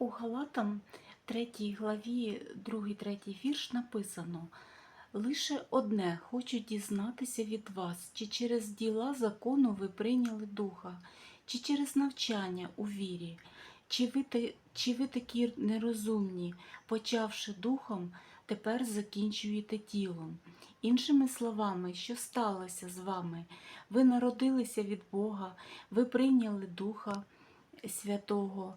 У Галатам 3 главі 2-3 вірш написано Лише одне хочу дізнатися від вас, чи через діла закону ви прийняли духа, чи через навчання у вірі, чи ви, чи ви такі нерозумні, почавши духом, тепер закінчуєте тілом. Іншими словами, що сталося з вами? Ви народилися від Бога, ви прийняли Духа Святого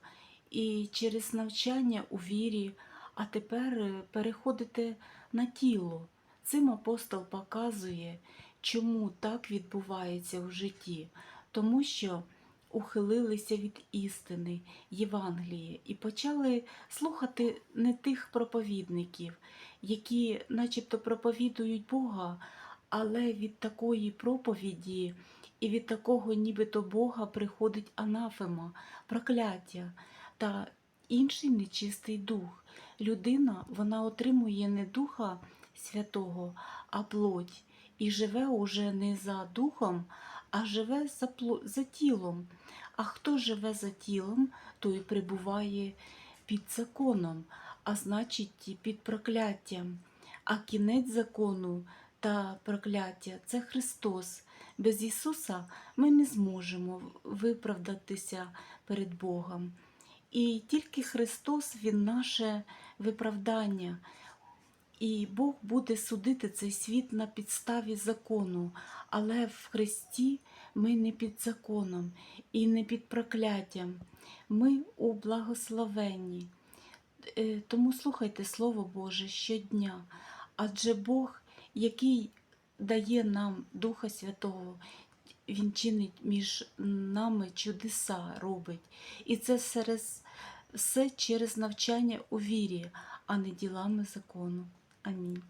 і через навчання у вірі, а тепер е, переходите на тіло. Цим апостол показує, чому так відбувається в житті, тому що ухилилися від істини Євангелія і почали слухати не тих проповідників, які начебто проповідують Бога, але від такої проповіді і від такого нібито Бога приходить анафема, прокляття та інший нечистий дух. Людина вона отримує не Духа Святого, а плоть, і живе уже не за духом, а живе за, пло- за тілом. А хто живе за тілом, той перебуває під законом, а значить під прокляттям. А кінець закону та прокляття це Христос. Без Ісуса ми не зможемо виправдатися перед Богом. І тільки Христос Він наше виправдання. І Бог буде судити цей світ на підставі закону, але в Христі ми не під законом і не під прокляттям. Ми у благословенні. Е, Тому слухайте Слово Боже щодня, адже Бог, який дає нам Духа Святого, Він чинить між нами чудеса робить. І це через, все через навчання у вірі, а не ділами закону. Амінь.